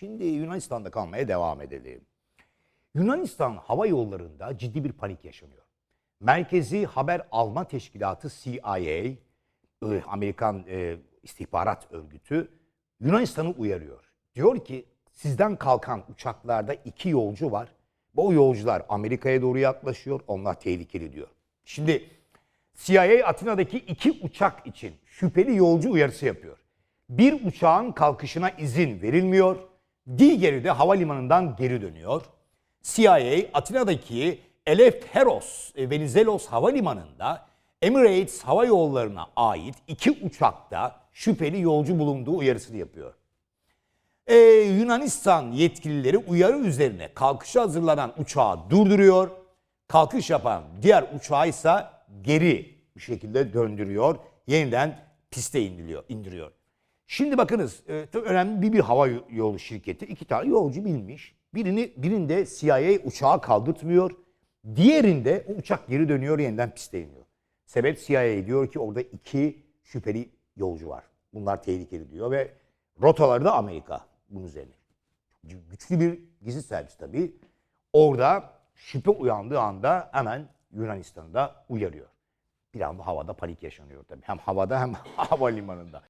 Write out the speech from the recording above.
Şimdi Yunanistan'da kalmaya devam edelim. Yunanistan hava yollarında ciddi bir panik yaşanıyor. Merkezi Haber Alma Teşkilatı CIA, e, Amerikan e, istihbarat örgütü Yunanistan'ı uyarıyor. Diyor ki sizden kalkan uçaklarda iki yolcu var. Bu yolcular Amerika'ya doğru yaklaşıyor. Onlar tehlikeli diyor. Şimdi CIA Atina'daki iki uçak için şüpheli yolcu uyarısı yapıyor. Bir uçağın kalkışına izin verilmiyor. Diğeri de havalimanından geri dönüyor. CIA Atina'daki Eleftheros e, Venizelos Havalimanı'nda Emirates Hava Yolları'na ait iki uçakta şüpheli yolcu bulunduğu uyarısını yapıyor. Ee, Yunanistan yetkilileri uyarı üzerine kalkışa hazırlanan uçağı durduruyor. Kalkış yapan diğer uçağı ise geri bir şekilde döndürüyor. Yeniden piste indiriyor. indiriyor. Şimdi bakınız e, çok önemli bir, bir hava yolu şirketi iki tane yolcu bilmiş. Birini birinde CIA uçağı kaldırtmıyor. Diğerinde o uçak geri dönüyor yeniden piste iniyor. Sebep CIA diyor ki orada iki şüpheli yolcu var. Bunlar tehlikeli diyor ve rotaları da Amerika bunun üzerine. Güçlü bir gizli servis tabii. Orada şüphe uyandığı anda hemen Yunanistan'ı da uyarıyor. Bir anda havada panik yaşanıyor tabii. Hem havada hem havalimanında.